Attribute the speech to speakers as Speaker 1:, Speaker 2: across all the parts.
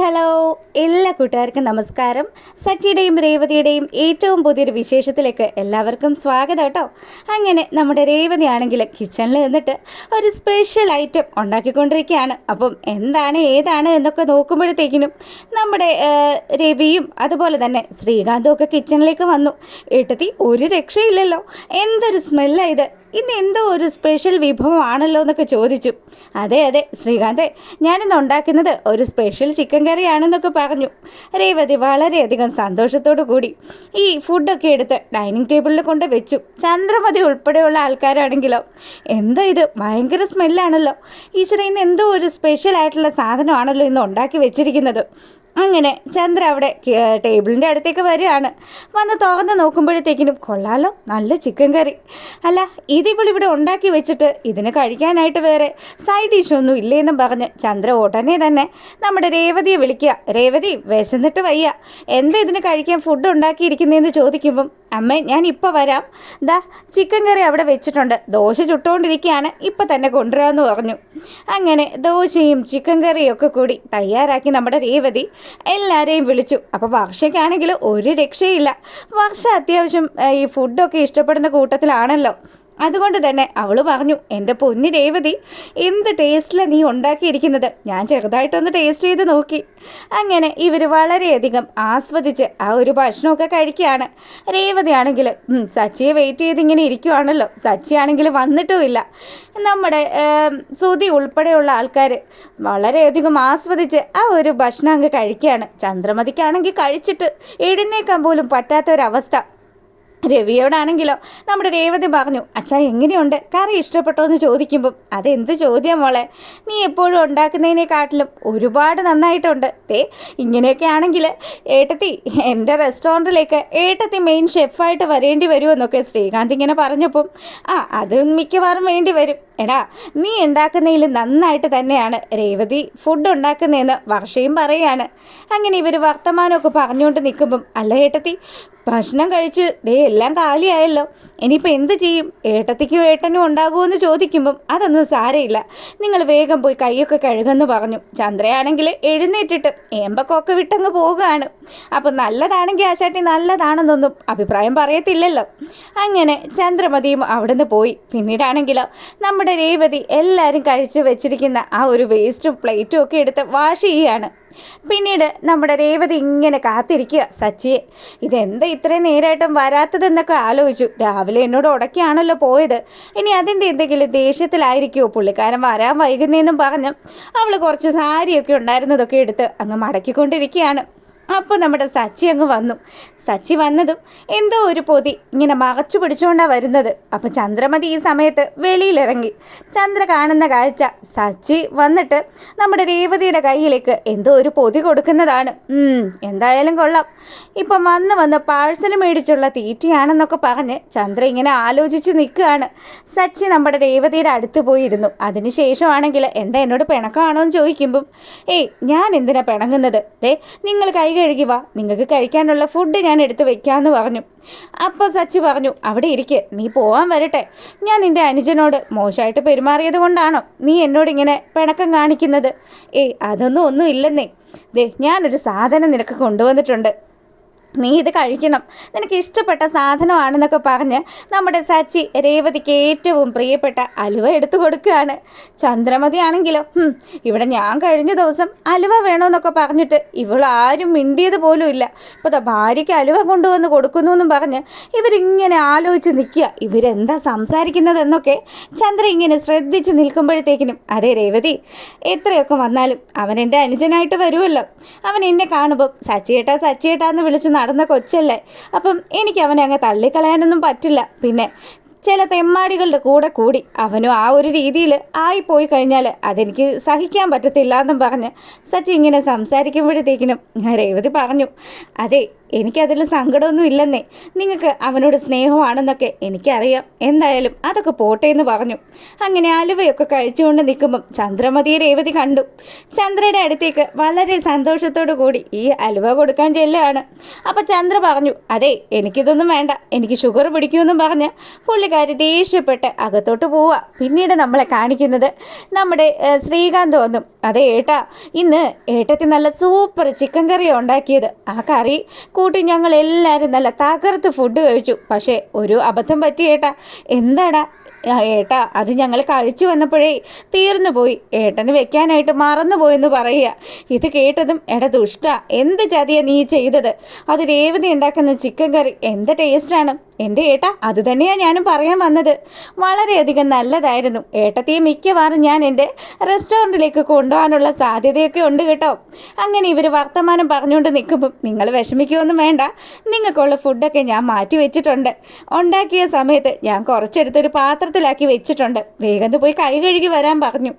Speaker 1: Hello. എല്ലാ കൂട്ടുകാർക്കും നമസ്കാരം. സച്ചിയുടെയും രേവതിയുടെയും ഏറ്റവും പുതിയൊരു വിശേഷത്തിലേക്ക് എല്ലാവർക്കും സ്വാഗതം കേട്ടോ. അങ്ങനെ നമ്മുടെ രേവതി ആണെങ്കിൽ കിച്ചണിൽ നിന്നിട്ട് ഒരു സ്പെഷ്യൽ ഐറ്റം ഉണ്ടാക്കിക്കൊണ്ടിരിക്കുകയാണ്. അപ്പം എന്താണ് ഏതാണ് എന്നൊക്കെ നോക്കുമ്പോഴത്തേക്കിനും നമ്മുടെ രവിയും അതുപോലെ തന്നെ ശ്രീകാന്തും ഒക്കെ കിച്ചണിലേക്ക് വന്നു. എട്ടത്തി ഒരു രക്ഷയില്ലല്ലോ. എന്തൊരു സ്മെല്ലാണ് ഇത്. ഇന്ന് എന്തോ ഒരു സ്പെഷ്യൽ വിഭവമാണല്ലോ എന്നൊക്കെ ചോദിച്ചു. അതെ അതെ ശ്രീകാന്തെ ഞാനിന്ന് ഉണ്ടാക്കുന്നത് ഒരു സ്പെഷ്യൽ ചിക്കൻ കറിയാണെന്നൊക്കെ പറഞ്ഞു. രേവതി വളരെയധികം സന്തോഷത്തോടു കൂടി ഈ ഫുഡൊക്കെ എടുത്ത് ഡൈനിങ് ടേബിളിൽ കൊണ്ട് വെച്ചു. ചന്ദ്രമതി ഉൾപ്പെടെയുള്ള ആൾക്കാരാണെങ്കിലോ? എന്താ ഇത്? ഭയങ്കര സ്മെല്ലാണല്ലോ ഈശ്വര ഇന്ന് എന്തോ ഒരു സ്പെഷ്യൽ ആയിട്ടുള്ള സാധനമാണല്ലോ ഇന്ന് ഉണ്ടാക്കി വെച്ചിരിക്കുന്നത്. അങ്ങനെ ചന്ദ്ര അവിടെ ടേബിളിന്റെ അടുത്തേക്ക് വരികയാണ്. വന്ന് തുറന്ന് നോക്കുമ്പോഴത്തേക്കിനും കൊള്ളാലോ നല്ല ചിക്കൻ കറി. അല്ല ഇതിവളിവിടെ ഉണ്ടാക്കി വെച്ചിട്ട് ഇതിന് കഴിക്കാനായിട്ട് വേറെ സൈഡ് ഡിഷ് ഡിഷൊന്നും ഇല്ലേന്നും പറഞ്ഞ് ചന്ദ്ര ഉടനെ തന്നെ നമ്മുടെ രേവതിയെ വിളിക്കുക. രേവതി വിശന്നിട്ട് വയ്യ. എന്താ ഇതിന് കഴിക്കാൻ ഫുഡ് ഉണ്ടാക്കിയിരിക്കുന്നതെന്ന് ചോദിക്കുമ്പം അമ്മേ ഞാൻ ഇപ്പോൾ വരാം. ദാ ചിക്കൻ കറി അവിടെ വെച്ചിട്ടുണ്ട്. ദോശ ചുട്ടുകൊണ്ടിരിക്കുകയാണ് ഇപ്പം തന്നെ കൊണ്ടുവരാമെന്ന് പറഞ്ഞു. അങ്ങനെ ദോശയും ചിക്കൻ കറിയും ഒക്കെ കൂടി തയ്യാറാക്കി നമ്മുടെ രേവതി എല്ലാവരെയും വിളിച്ചു. അപ്പോൾ വർഷയ്ക്കാണെങ്കിൽ ഒരു രക്ഷയില്ല. വർഷ അത്യാവശ്യം ഈ ഫുഡൊക്കെ ഇഷ്ടപ്പെടുന്ന കൂട്ടത്തിലാണല്ലോ. അതുകൊണ്ട് തന്നെ അവൾ പറഞ്ഞു എന്റെ പൊന്നു രേവതി എന്ത് ടേസ്റ്റിലാണ് നീ ഉണ്ടാക്കിയിരിക്കുന്നത്? ഞാൻ ചെറുതായിട്ടൊന്ന് ടേസ്റ്റ് ചെയ്ത് നോക്കി. അങ്ങനെ ഇവർ വളരെയധികം ആസ്വദിച്ച് ആ ഒരു ഭക്ഷണമൊക്കെ കഴിക്കുകയാണ്. രേവതിയാണെങ്കിൽ സച്ചിയെ വെയിറ്റ് ചെയ്ത് ഇങ്ങനെ ഇരിക്കുവാണല്ലോ. സച്ചിയാണെങ്കിൽ വന്നിട്ടുമില്ല നമ്മുടെ സുതി ഉൾപ്പെടെയുള്ള ആൾക്കാർ വളരെയധികം ആസ്വദിച്ച് ആ ഒരു ഭക്ഷണം അങ്ങ് കഴിക്കുകയാണ്. ചന്ദ്രമതിക്കാണെങ്കിൽ കഴിച്ചിട്ട് എഴുന്നേക്കാൻ പോലും പറ്റാത്തൊരവസ്ഥ രവിയോടാണെങ്കിലോ? നമ്മുടെ രേവതി പറഞ്ഞു അച്ഛാ എങ്ങനെയുണ്ട്? കറി ഇഷ്ടപ്പെട്ടോ എന്ന് ചോദിക്കുമ്പം അതെന്ത് ചോദ്യം മോളെ? നീ എപ്പോഴും ഉണ്ടാക്കുന്നതിനെക്കാട്ടിലും ഒരുപാട് നന്നായിട്ടുണ്ട്. തേ ഇങ്ങനെയൊക്കെ ആണെങ്കിൽ ഏട്ടത്തി എന്റെ റെസ്റ്റോറന്റിലേക്ക് ഏട്ടത്തി മെയിൻ ഷെഫായിട്ട് വരേണ്ടി വരുമെന്നൊക്കെ ശ്രീകാന്ത് ഇങ്ങനെ പറഞ്ഞപ്പം ആ അത് മിക്കവാറും വേണ്ടി വരും. എടാ നീ ഉണ്ടാക്കുന്നതിൽ നന്നായിട്ട് തന്നെയാണ് രേവതി ഫുഡ് ഉണ്ടാക്കുന്നതെന്ന് വർഷയും പറയാണ്. അങ്ങനെ ഇവർ വർത്തമാനമൊക്കെ പറഞ്ഞുകൊണ്ട് നിൽക്കുമ്പം അല്ല ഏട്ടത്തി ഭക്ഷണം കഴിച്ച് ദേ എല്ലാം കാലിയായല്ലോ. ഇനിയിപ്പോൾ എന്ത് ചെയ്യും? ഏട്ടത്തിക്കും ഏട്ടനും ഉണ്ടാകുമെന്ന് ചോദിക്കുമ്പം അതൊന്നും സാരയില്ല നിങ്ങൾ വേഗം പോയി കൈയൊക്കെ കഴുകുമെന്ന് പറഞ്ഞു. ചന്ദ്രയാണെങ്കിൽ എഴുന്നേറ്റിട്ട് ഏമ്പക്കൊക്കെ വിട്ടങ്ങ് പോവുകയാണ്. അപ്പം നല്ലതാണെങ്കിൽ ആശാട്ടി നല്ലതാണെന്നൊന്നും അഭിപ്രായം പറയത്തില്ലല്ലോ. അങ്ങനെ ചന്ദ്രമതിയും അവിടുന്ന് പോയി. പിന്നീടാണെങ്കിലോ നമ്മുടെ രേവതി എല്ലാവരും കഴിച്ച് വെച്ചിരിക്കുന്ന ആ ഒരു വേസ്റ്റും പ്ലേറ്റും ഒക്കെ എടുത്ത് വാഷ് ചെയ്യുകയാണ് പിന്നീട് നമ്മുടെ രേവതി ഇങ്ങനെ കാത്തിരിക്കുക. സച്ചിയെ ഇതെന്താ ഇത്രയും നേരായിട്ടും വരാത്തതെന്നൊക്കെ ആലോചിച്ചു. രാവിലെ എന്നോട് ഉടക്കിയാണല്ലോ പോയത്. ഇനി അതിന്റെ എന്തെങ്കിലും ദേഷ്യത്തിലായിരിക്കുമോ പുള്ളിക്കാരൻ വരാൻ വൈകുന്നതെന്നും പറഞ്ഞ് അവൾ കുറച്ച് സാരിയൊക്കെ ഉണ്ടായിരുന്നതൊക്കെ എടുത്ത് അങ്ങ് മടക്കിക്കൊണ്ടിരിക്കുകയാണ്. അപ്പോൾ നമ്മുടെ സച്ചി അങ്ങ് വന്നു. സച്ചി വന്നതും എന്തോ ഒരു പൊതി ഇങ്ങനെ മറച്ചു പിടിച്ചുകൊണ്ടാണ് വരുന്നത്. അപ്പോൾ ചന്ദ്രമതി ഈ സമയത്ത് വെളിയിലിറങ്ങി. ചന്ദ്ര കാണുന്ന കാഴ്ച സച്ചി വന്നിട്ട് നമ്മുടെ രേവതിയുടെ കയ്യിലേക്ക് എന്തോ ഒരു പൊതി കൊടുക്കുന്നതാണ്. എന്തായാലും കൊള്ളാം. ഇപ്പം വന്ന് വന്ന് പാഴ്സൽ മേടിച്ചുള്ള തീറ്റയാണെന്നൊക്കെ പറഞ്ഞ് ചന്ദ്ര ഇങ്ങനെ ആലോചിച്ച് നിൽക്കുകയാണ്. സച്ചി നമ്മുടെ രേവതിയുടെ അടുത്ത് പോയിരുന്നു. അതിനുശേഷമാണെങ്കിൽ എന്താ എന്നോട് പിണക്കമാണോ എന്ന് ചോദിക്കുമ്പം ഏയ് ഞാൻ എന്തിനാ പിണങ്ങുന്നത്? ദേ നിങ്ങൾ കൈ കഴുകി വാ. നിങ്ങൾക്ക് കഴിക്കാനുള്ള ഫുഡ് ഞാൻ എടുത്ത് വെക്കാമെന്ന് പറഞ്ഞു. അപ്പോൾ സച്ചി പറഞ്ഞു അവിടെ ഇരിക്ക് നീ പോവാൻ വരട്ടെ. ഞാൻ നിന്റെ അനുജനോട് മോശമായിട്ട് പെരുമാറിയത് കൊണ്ടാണോ നീ എന്നോട് ഇങ്ങനെ പിണക്കം കാണിക്കുന്നത്? ഏയ് അതൊന്നും ഒന്നും ഇല്ലെന്നേ. ദേ ഞാനൊരു സാധനം നിനക്ക് കൊണ്ടുവന്നിട്ടുണ്ട്. നീ ഇത് കഴിക്കണം. നിനക്ക് ഇഷ്ടപ്പെട്ട സാധനമാണെന്നൊക്കെ പറഞ്ഞ് നമ്മുടെ സച്ചി രേവതിക്ക് ഏറ്റവും പ്രിയപ്പെട്ട അലുവ എടുത്തു കൊടുക്കുകയാണ്. ചന്ദ്രമതി ആണെങ്കിലോ ഇവിടെ ഞാൻ കഴിഞ്ഞ ദിവസം അലുവ വേണമെന്നൊക്കെ പറഞ്ഞിട്ട് ഇവൾ ആരും മിണ്ടിയത് പോലും ഇല്ല. ഇപ്പോൾ ഭാര്യയ്ക്ക് അലുവ കൊണ്ടുവന്ന് കൊടുക്കുന്നു എന്നും പറഞ്ഞ് ഇവരിങ്ങനെ ആലോചിച്ച് നിൽക്കുക. ഇവരെന്താ സംസാരിക്കുന്നതെന്നൊക്കെ ചന്ദ്ര ഇങ്ങനെ ശ്രദ്ധിച്ച് നിൽക്കുമ്പോഴത്തേക്കിനും അതെ രേവതി എത്രയൊക്കെ വന്നാലും അവൻ എന്റെ അനുജനായിട്ട് വരുമല്ലോ. അവൻ എന്നെ കാണുമ്പോൾ സച്ചിയേട്ടാ സച്ചിയേട്ടാ എന്ന് വിളിച്ച് നടന്ന കൊച്ചല്ലേ. അപ്പം എനിക്ക് അവനെ അങ്ങ് തള്ളിക്കളയാനൊന്നും പറ്റില്ല. പിന്നെ ചില തെമ്മാടികളുടെ കൂടെ കൂടി അവനും ആ ഒരു രീതിയിൽ ആയിപ്പോയി കഴിഞ്ഞാൽ അതെനിക്ക് സഹിക്കാൻ പറ്റത്തില്ല എന്നും പറഞ്ഞ് സച്ചി ഇങ്ങനെ സംസാരിക്കുമ്പോഴത്തേക്കിനും രേവതി പറഞ്ഞു അതെ എനിക്കതിൽ സങ്കടമൊന്നും ഇല്ലെന്നേ. നിങ്ങൾക്ക് അവനോട് സ്നേഹമാണെന്നൊക്കെ എനിക്കറിയാം. എന്തായാലും അതൊക്കെ പോട്ടെ എന്ന് പറഞ്ഞു. അങ്ങനെ അലുവയൊക്കെ കഴിച്ചുകൊണ്ട് നിൽക്കുമ്പം ചന്ദ്രമതിയെ രേവതി കണ്ടു. ചന്ദ്രയുടെ അടുത്തേക്ക് വളരെ സന്തോഷത്തോടു കൂടി ഈ അലുവ കൊടുക്കാൻ ചെല്ലുകയാണ്. അപ്പോൾ ചന്ദ്ര പറഞ്ഞു അതെ എനിക്കിതൊന്നും വേണ്ട. എനിക്ക് ഷുഗർ പിടിക്കുമെന്നും പറഞ്ഞ് പുള്ളിക്കാരി ദേഷ്യപ്പെട്ട് അകത്തോട്ട് പോവുക. പിന്നീട് നമ്മളെ കാണിക്കുന്നത് നമ്മുടെ ശ്രീകാന്ത് വന്നു. അതെ ഏട്ടാ ഇന്ന് ഏട്ടത്തി നല്ല സൂപ്പർ ചിക്കൻ കറിയാണ് ഉണ്ടാക്കിയത്. ആ കറി കൂട്ടി ഞങ്ങൾ എല്ലാവരും നല്ല തകർത്ത് ഫുഡ് കഴിച്ചു. പക്ഷേ ഒരു അബദ്ധം പറ്റി ഏട്ടാ. എന്താടാ? ഏട്ടാ അത് ഞങ്ങൾ കഴിച്ചു വന്നപ്പോഴേ തീർന്നു പോയി. ഏട്ടന് വെക്കാനായിട്ട് മറന്നു പോയെന്ന് പറയുക. ഇത് കേട്ടതും എടാ ദുഷ്ട എന്ത് ചതിയാ നീ ചെയ്തത്? അത് രേവതി ഉണ്ടാക്കുന്ന ചിക്കൻ കറി എന്ത് ടേസ്റ്റാണ് എന്റെ ഏട്ട അത് തന്നെയാണ് ഞാനും പറയാൻ വന്നത്. വളരെയധികം നല്ലതായിരുന്നു. ഏട്ടത്തിയെ മിക്കവാറും ഞാൻ എന്റെ റെസ്റ്റോറന്റിലേക്ക് കൊണ്ടുപോകാനുള്ള സാധ്യതയൊക്കെ ഉണ്ട് കേട്ടോ. അങ്ങനെ ഇവർ വർത്തമാനം പറഞ്ഞുകൊണ്ട് നിൽക്കുമ്പോൾ നിങ്ങൾ വിഷമിക്കുകയൊന്നും വേണ്ട. നിങ്ങൾക്കുള്ള ഫുഡൊക്കെ ഞാൻ മാറ്റി വെച്ചിട്ടുണ്ട്. ഉണ്ടാക്കിയ സമയത്ത് ഞാൻ കുറച്ചെടുത്തൊരു പാത്രത്തിലാക്കി വെച്ചിട്ടുണ്ട്. വേഗം പോയി കൈ കഴുകി വരാൻ പറഞ്ഞു.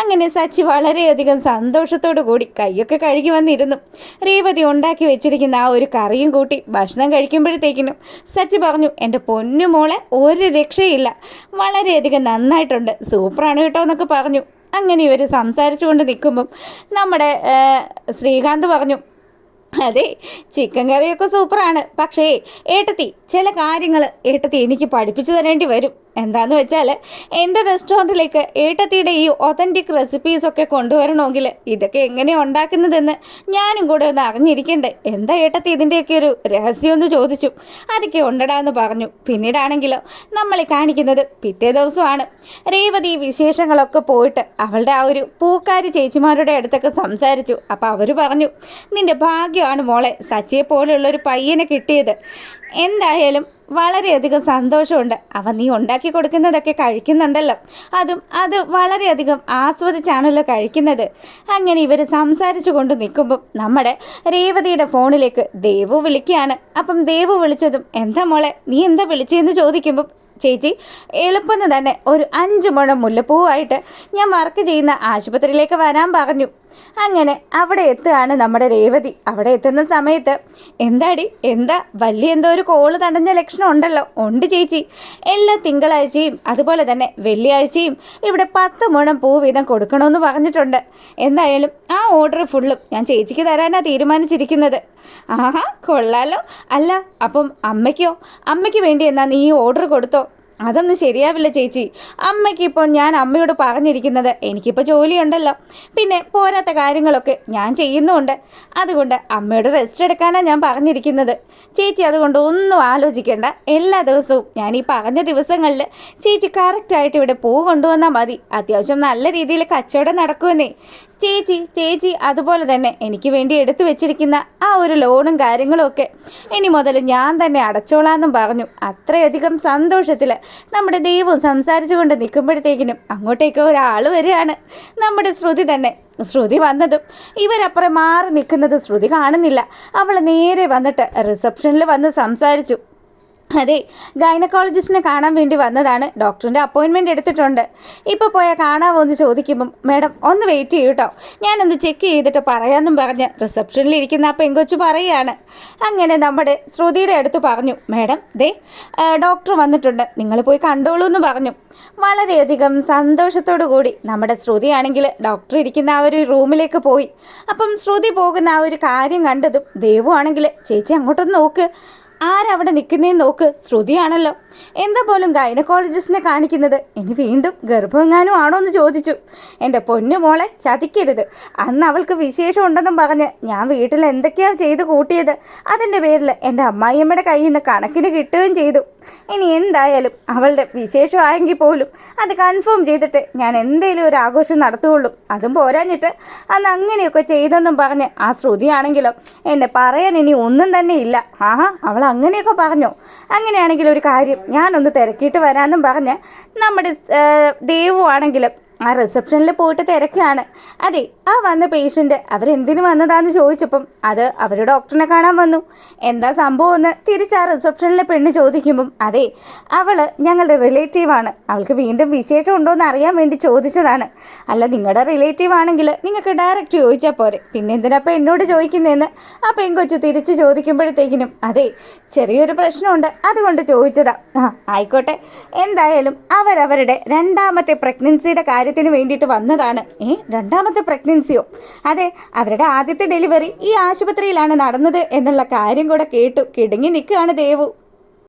Speaker 1: അങ്ങനെ സച്ചി വളരെയധികം സന്തോഷത്തോടു കൂടി കൈയൊക്കെ കഴുകി വന്നിരുന്നു. രേവതി ഉണ്ടാക്കി വെച്ചിരിക്കുന്ന ആ ഒരു കറിയും കൂട്ടി ഭക്ഷണം കഴിക്കുമ്പോഴത്തേക്കിനും സച്ചി പറഞ്ഞു എന്റെ പൊന്നുമോളെ ഒരു രക്ഷയില്ല. വളരെയധികം നന്നായിട്ടുണ്ട്. സൂപ്പറാണ് കേട്ടോ എന്നൊക്കെ പറഞ്ഞു. അങ്ങനെ ഇവർ സംസാരിച്ചുകൊണ്ട് നിൽക്കുമ്പം നമ്മുടെ ശ്രീകാന്ത് പറഞ്ഞു അതെ ചിക്കൻ കറിയൊക്കെ സൂപ്പറാണ്. പക്ഷേ ഏട്ടത്തി ചില കാര്യങ്ങൾ ഏട്ടത്തി എനിക്ക് പഠിപ്പിച്ചു തരേണ്ടി വരും. എന്താന്ന് വെച്ചാൽ എന്റെ റെസ്റ്റോറന്റിലേക്ക് ഏട്ടത്തിയുടെ ഈ ഒതന്റിക് റെസിപ്പീസൊക്കെ കൊണ്ടുവരണമെങ്കിൽ ഇതൊക്കെ എങ്ങനെയാണ് ഉണ്ടാക്കുന്നതെന്ന് ഞാനും കൂടെ ഒന്ന് അറിഞ്ഞിരിക്കണ്ടേ. എന്താ ഏട്ടത്തി ഇതിന്റെയൊക്കെ ഒരു രഹസ്യം എന്ന് ചോദിച്ചു. അതൊക്കെ ഉണ്ടടാ എന്ന് പറഞ്ഞു. പിന്നീടാണെങ്കിലോ നമ്മളെ കാണിക്കുന്നത് പിറ്റേ ദിവസമാണ്. രേവതി വിശേഷങ്ങളൊക്കെ പോയിട്ട് അവളുടെ ആ ഒരു പൂക്കാരി ചേച്ചിമാരുടെ അടുത്തൊക്കെ സംസാരിച്ചു. അപ്പോൾ അവർ പറഞ്ഞു നിന്റെ ഭാഗ്യമാണ് മോളെ സച്ചിയെ പോലെയുള്ള ഒരു പയ്യനെ കിട്ടിയത്. എന്തായാലും വളരെയധികം സന്തോഷമുണ്ട്. അവ നീ ഉണ്ടാക്കി കൊടുക്കുന്നതൊക്കെ കഴിക്കുന്നുണ്ടല്ലോ. അതും അത് വളരെയധികം ആസ്വദിച്ചാണല്ലോ കഴിക്കുന്നത്. അങ്ങനെ ഇവർ സംസാരിച്ചു കൊണ്ട് നിൽക്കുമ്പം നമ്മുടെ രേവതിയുടെ ഫോണിലേക്ക് ദേവു വിളിക്കുകയാണ്. അപ്പം ദേവു വിളിച്ചതും എന്താ മോളെ നീ എന്താ വിളിച്ചതെന്ന് ചോദിക്കുമ്പം ചേച്ചി എളുപ്പം തന്നെ ഒരു അഞ്ച് മുഴം മുല്ലപ്പൂവായിട്ട് ഞാൻ വർക്ക് ചെയ്യുന്ന ആശുപത്രിയിലേക്ക് വരാൻ പറഞ്ഞു. അങ്ങനെ അവിടെ എത്തുകയാണ് നമ്മുടെ രേവതി. അവിടെ എത്തുന്ന സമയത്ത് എന്താടി? എന്താ? വലിയ എന്തോ ഒരു കോൾ തടഞ്ഞ ലക്ഷണം ഉണ്ടല്ലോ. ഉണ്ട് ചേച്ചി. എല്ലാ തിങ്കളാഴ്ചയും അതുപോലെ തന്നെ വെള്ളിയാഴ്ചയും ഇവിടെ പത്ത് മുഴം പൂ വീതം കൊടുക്കണമെന്ന് പറഞ്ഞിട്ടുണ്ട്. എന്തായാലും ആ ഓർഡർ ഫുള്ളും ഞാൻ ചേച്ചിക്ക് തരാനാണ് തീരുമാനിച്ചിരിക്കുന്നത്. ആഹാ കൊള്ളാലോ. അല്ല അപ്പം അമ്മയ്ക്കോ? അമ്മയ്ക്ക് വേണ്ടി എന്നാ നീ ഓർഡർ കൊടുത്തോ? അതൊന്നും ശരിയാവില്ല ചേച്ചി. അമ്മയ്ക്കിപ്പോൾ ഞാൻ അമ്മയോട് പറഞ്ഞിരിക്കുന്നത് എനിക്കിപ്പോൾ ജോലിയുണ്ടല്ലോ. പിന്നെ പോരാത്ത കാര്യങ്ങളൊക്കെ ഞാൻ ചെയ്യുന്നുമുണ്ട് അതുകൊണ്ട് അമ്മയോട് റെസ്റ്റ് എടുക്കാനാണ് ഞാൻ പറഞ്ഞിരിക്കുന്നത്. ചേച്ചി അതുകൊണ്ട് ഒന്നും ആലോചിക്കേണ്ട. എല്ലാ ദിവസവും ഞാൻ ഈ പറഞ്ഞ ദിവസങ്ങളിൽ ചേച്ചി കറക്റ്റായിട്ട് ഇവിടെ പൂ കൊണ്ടുവന്നാൽ മതി. അത്യാവശ്യം നല്ല രീതിയിൽ കച്ചവടം നടക്കുമെന്നേ. ചേച്ചി ചേച്ചി അതുപോലെ തന്നെ എനിക്ക് വേണ്ടി എടുത്തു വെച്ചിരിക്കുന്ന ആ ഒരു ലോണും കാര്യങ്ങളും ഒക്കെ ഇനി മുതൽ ഞാൻ തന്നെ അടച്ചോളാന്നും പറഞ്ഞു. അത്രയധികം സന്തോഷത്തിൽ നമ്മുടെ ദൈവം സംസാരിച്ചു കൊണ്ട് നിൽക്കുമ്പോഴത്തേക്കിനും അങ്ങോട്ടേക്ക് ഒരാൾ വരികയാണ്. നമ്മുടെ ശ്രുതി തന്നെ. ശ്രുതി വന്നതും ഇവരപ്പുറം മാറി നിൽക്കുന്നത് ശ്രുതി കാണുന്നില്ല. അവൾ നേരെ വന്നിട്ട് റിസപ്ഷനിൽ വന്ന് സംസാരിച്ചു. അതെ ഗൈനക്കോളജിസ്റ്റിനെ കാണാൻ വേണ്ടി വന്നതാണ്. ഡോക്ടറിന്റെ അപ്പോയിൻമെന്റ് എടുത്തിട്ടുണ്ട്. ഇപ്പോൾ പോയാൽ കാണാമോ എന്ന് ചോദിക്കുമ്പം മാഡം ഒന്ന് വെയിറ്റ് ചെയ്യൂ കേട്ടോ ഞാനൊന്ന് ചെക്ക് ചെയ്തിട്ട് പറയാമെന്നും പറഞ്ഞ് റിസപ്ഷനിൽ ഇരിക്കുന്ന ആ പെങ്കൊച്ചു പറയുകയാണ്. അങ്ങനെ നമ്മുടെ ശ്രുതിയുടെ അടുത്ത് പറഞ്ഞു മാഡം ദേ ഡോക്ടർ വന്നിട്ടുണ്ട്. നിങ്ങൾ പോയി കണ്ടോളൂ എന്ന് പറഞ്ഞു. വളരെയധികം സന്തോഷത്തോടു കൂടി നമ്മുടെ ശ്രുതിയാണെങ്കിൽ ഡോക്ടർ ഇരിക്കുന്ന ആ ഒരു റൂമിലേക്ക് പോയി. അപ്പം ശ്രുതി പോകുന്ന ആ ഒരു കാര്യം കണ്ടതും ദേവു ആണെങ്കിൽ ചേച്ചി അങ്ങോട്ടൊന്ന് നോക്ക്. ആരവിടെ നിൽക്കുന്നേ നോക്ക്. ശ്രുതിയാണല്ലോ. എന്താ പോലും ഗൈനക്കോളജിസ്റ്റിനെ കാണിക്കുന്നത്? ഇനി വീണ്ടും ഗർഭമെങ്ങാനും ആണോ എന്ന് ചോദിച്ചു. എന്റെ പൊന്നു മോളെ ചതിക്കരുത്. അന്ന് അവൾക്ക് വിശേഷം ഉണ്ടെന്നും പറഞ്ഞ് ഞാൻ വീട്ടിൽ എന്തൊക്കെയാ ചെയ്ത് കൂട്ടിയത്. അതിന്റെ പേരിൽ എന്റെ അമ്മായിയമ്മയുടെ കയ്യിൽ നിന്ന് കണക്കിന് കിട്ടുകയും ചെയ്തു. ഇനി എന്തായാലും അവളുടെ വിശേഷമായെങ്കിൽ പോലും അത് കൺഫേം ചെയ്തിട്ട് ഞാൻ എന്തെങ്കിലും ഒരു ആഘോഷം നടത്തുകയുള്ളൂ. അതും പോരാഞ്ഞിട്ട് അന്ന് അങ്ങനെയൊക്കെ ചെയ്തെന്നും പറഞ്ഞ് ആ ശ്രുതിയാണെങ്കിലോ എന്നെ പറയാൻ ഇനി ഒന്നും തന്നെ ഇല്ല. ആഹാ അവൾ അങ്ങനെയൊക്കെ പറഞ്ഞു. അങ്ങനെയാണെങ്കിൽ ഒരു കാര്യം ഞാനൊന്ന് തിരക്കിയിട്ട് വരാമെന്നും പറഞ്ഞ് നമ്മുടെ ദേവു ആണെങ്കിലും ആ റിസപ്ഷനിൽ പോയിട്ട് തിരക്കാണ്. അതെ ആ വന്ന പേഷ്യന്റ് അവരെന്തിനു വന്നതാന്ന് ചോദിച്ചപ്പം അത് അവർ ഡോക്ടറിനെ കാണാൻ വന്നു. എന്താ സംഭവം എന്ന് തിരിച്ച് ആ റിസപ്ഷനിലെ പെണ്ണ് ചോദിക്കുമ്പം അതെ അവൾ ഞങ്ങളുടെ റിലേറ്റീവാണ് അവൾക്ക് വീണ്ടും വിശേഷം ഉണ്ടോ എന്ന് അറിയാൻ വേണ്ടി ചോദിച്ചതാണ്. അല്ല നിങ്ങളുടെ റിലേറ്റീവ് ആണെങ്കിൽ നിങ്ങൾക്ക് ഡയറക്റ്റ് ചോദിച്ചാൽ പോരെ. പിന്നെ എന്തിനപ്പം എന്നോട് ചോദിക്കുന്നതെന്ന് ആ പെങ്കൊച്ചു തിരിച്ച് ചോദിക്കുമ്പോഴത്തേക്കിനും അതെ ചെറിയൊരു പ്രശ്നമുണ്ട്. അതുകൊണ്ട് ചോദിച്ചതാ. ആ ആയിക്കോട്ടെ. എന്തായാലും അവരവരുടെ രണ്ടാമത്തെ പ്രഗ്നൻസിയുടെ കാര്യത്തിന് വേണ്ടിയിട്ട് വന്നതാണ്. ഏ രണ്ടാമത്തെ പ്രഗ്നൻസിയോ അതെ അവരുടെ ആദ്യത്തെ ഡെലിവറി ഈ ആശുപത്രിയിലാണ് നടന്നത് എന്നുള്ള കാര്യം കൂടെ കേട്ടു. കിടുങ്ങി നിൽക്കുകയാണ് ദേവു.